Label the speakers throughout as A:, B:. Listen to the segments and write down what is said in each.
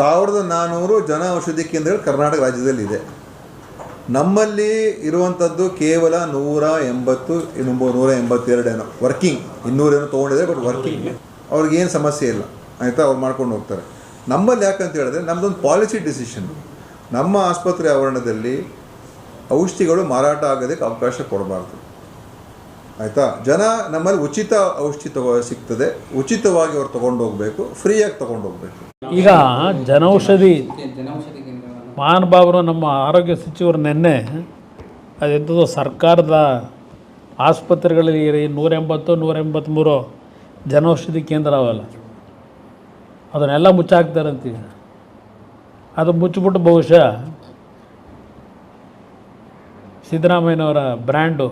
A: ಸಾವಿರದ ನಾನ್ನೂರು ಜನ ಔಷಧಿ ಕೇಂದ್ರಗಳು ಕರ್ನಾಟಕ ರಾಜ್ಯದಲ್ಲಿ ಇದೆ ನಮ್ಮಲ್ಲಿ ಇರುವಂಥದ್ದು ಕೇವಲ ನೂರ ಎಂಬತ್ತು ನೂರ ಎಂಬತ್ತೆರಡೇನೋ. ವರ್ಕಿಂಗ್ ಇನ್ನೂರೇನೋ ತೊಗೊಂಡಿದೆ ಬಟ್ ವರ್ಕಿಂಗ್ ಅವ್ರಿಗೇನು ಸಮಸ್ಯೆ ಇಲ್ಲ. ಆಯಿತಾ? ಅವ್ರು ಮಾಡ್ಕೊಂಡು ಹೋಗ್ತಾರೆ. ನಮ್ಮಲ್ಲಿ ಯಾಕಂತ ಹೇಳಿದ್ರೆ ನಮ್ಮದೊಂದು ಪಾಲಿಸಿ ಡಿಸಿಷನ್ ನಮ್ಮ ಆಸ್ಪತ್ರೆ ಆವರಣದಲ್ಲಿ ಔಷಧಿಗಳು ಮಾರಾಟ ಆಗೋದಕ್ಕೆ ಅವಕಾಶ ಕೊಡಬಾರ್ದು. ಆಯಿತಾ? ಜನ ನಮ್ಮಲ್ಲಿ ಉಚಿತ ಔಷಧಿ ತಗೋ ಸಿಗ್ತದೆ. ಉಚಿತವಾಗಿ ಅವ್ರು ತೊಗೊಂಡು ಹೋಗಬೇಕು. ಫ್ರೀಯಾಗಿ ತೊಗೊಂಡು ಹೋಗಬೇಕು.
B: ಈಗ ಜನೌಷಧಿ ಮಹಾನುಭಾವರು ನಮ್ಮ ಆರೋಗ್ಯ ಸಚಿವರು ನಿನ್ನೆ ಅದೆಂಥದ್ದು ಸರ್ಕಾರದ ಆಸ್ಪತ್ರೆಗಳಲ್ಲಿ ಇರಿ ನೂರ ಎಂಬತ್ತು ನೂರ ಎಂಬತ್ತ್ಮೂರು ಜನೌಷಧಿ ಕೇಂದ್ರ ಅವಲ್ಲ. ಅದನ್ನೆಲ್ಲ ಮುಚ್ಚಾಕ್ತಾರಂತೀವಿ ಅದು ಮುಚ್ಚಿಬಿಟ್ಟು ಬಹುಶಃ ಸಿದ್ದರಾಮಯ್ಯನವರ ಬ್ರ್ಯಾಂಡು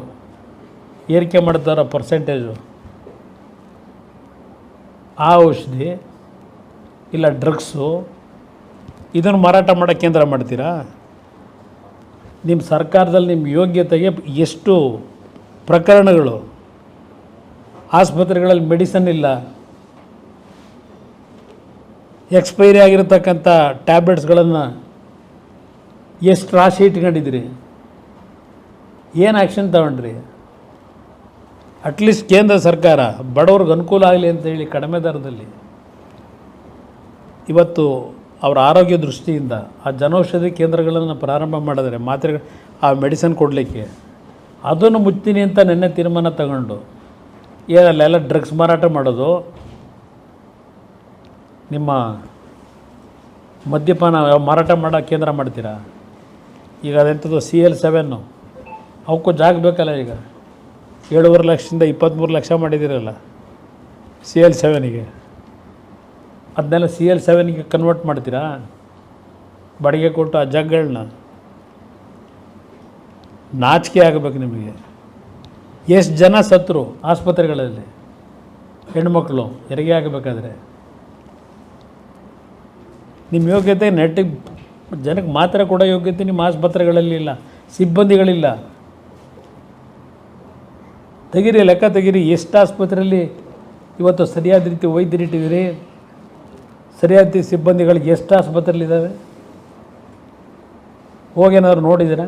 B: ಏರಿಕೆ ಮಾಡ್ತಾರ ಪರ್ಸೆಂಟೇಜು. ಆ ಔಷಧಿ ಇಲ್ಲ ಡ್ರಗ್ಸು, ಇದನ್ನು ಮಾರಾಟ ಮಾಡೋ ಕೇಂದ್ರ ಮಾಡ್ತೀರಾ? ನಿಮ್ಮ ಸರ್ಕಾರದಲ್ಲಿ ನಿಮ್ಮ ಯೋಗ್ಯತೆಗೆ ಎಷ್ಟು ಪ್ರಕರಣಗಳು, ಆಸ್ಪತ್ರೆಗಳಲ್ಲಿ ಮೆಡಿಸನ್ ಇಲ್ಲ, ಎಕ್ಸ್ಪೈರಿ ಆಗಿರತಕ್ಕಂಥ ಟ್ಯಾಬ್ಲೆಟ್ಸ್ಗಳನ್ನು ಎಷ್ಟು ರಾಶಿ ಇಟ್ಕೊಂಡಿದ್ದೀರಿ? ಏನು ಆ್ಯಕ್ಷನ್ ತಗೊಂಡ್ರಿ? ಅಟ್ಲೀಸ್ಟ್ ಕೇಂದ್ರ ಸರ್ಕಾರ ಬಡವ್ರಿಗೆ ಅನುಕೂಲ ಆಗಲಿ ಅಂತ ಹೇಳಿ ಕಡಿಮೆ ದರದಲ್ಲಿ ಇವತ್ತು ಅವರ ಆರೋಗ್ಯ ದೃಷ್ಟಿಯಿಂದ ಆ ಜನೌಷಧಿ ಕೇಂದ್ರಗಳನ್ನು ಪ್ರಾರಂಭ ಮಾಡಿದರೆ ಮಾತ್ರೆ ಆ ಮೆಡಿಸನ್ ಕೊಡಲಿಕ್ಕೆ, ಅದನ್ನು ಮುಚ್ತೀನಿ ಅಂತ ನಿನ್ನೆ ತೀರ್ಮಾನ ತಗೊಂಡು ಏನಲ್ಲೆಲ್ಲ ಡ್ರಗ್ಸ್ ಮಾರಾಟ ಮಾಡೋದು, ನಿಮ್ಮ ಮದ್ಯಪಾನ ಮಾರಾಟ ಮಾಡೋ ಕೇಂದ್ರ ಮಾಡ್ತೀರಾ? ಈಗ ಅದೆಂಥದ್ದು ಸಿ ಎಲ್ ಸೆವೆನ್ನು ಅವಕ್ಕೂ ಜಾಗ ಬೇಕಲ್ಲ ಈಗ? ಏಳುವರೆ ಲಕ್ಷದಿಂದ ಇಪ್ಪತ್ತ್ಮೂರು ಲಕ್ಷ ಮಾಡಿದ್ದೀರಲ್ಲ ಸಿ ಎಲ್ ಸೆವೆನಿಗೆ ಅದನ್ನೆಲ್ಲ ಸಿ ಎಲ್ ಸೆವೆನ್ಗೆ ಕನ್ವರ್ಟ್ ಮಾಡ್ತೀರಾ? ಬಾಡಿಗೆ ಕೊಟ್ಟು ಆ ಜಗ್ಗಳನ್ನ ನಾಚಿಕೆ ಆಗಬೇಕು ನಿಮಗೆ. ಎಷ್ಟು ಜನ ಸತ್ತರು ಆಸ್ಪತ್ರೆಗಳಲ್ಲಿ? ಹೆಣ್ಮಕ್ಳು, ಹೆರಿಗೆ ಆಗಬೇಕಾದ್ರೆ? ನಿಮ್ಮ ಯೋಗ್ಯತೆ ನೆಟ್ಟಿಗೆ ಜನಕ್ಕೆ ಮಾತ್ರ ಕೂಡ ಯೋಗ್ಯತೆ ನಿಮ್ಮ ಆಸ್ಪತ್ರೆಗಳಲ್ಲಿ ಇಲ್ಲ, ಸಿಬ್ಬಂದಿಗಳಿಲ್ಲ. ತೆಗೀರಿ, ಲೆಕ್ಕ ತೆಗೀರಿ, ಎಷ್ಟು ಆಸ್ಪತ್ರೆಯಲ್ಲಿ ಇವತ್ತು ಸರಿಯಾದ ರೀತಿ ವೈದ್ಯರಿಟ್ಟಿದ್ದೀರಿ? ಸರಿಯಾದ ಸಿಬ್ಬಂದಿಗಳಿಗೆ ಎಷ್ಟು ಆಸ್ಪತ್ರೆಗಳಿದ್ದಾವೆ? ಹೋಗೇನಾದ್ರು ನೋಡಿದ್ದೀರಾ?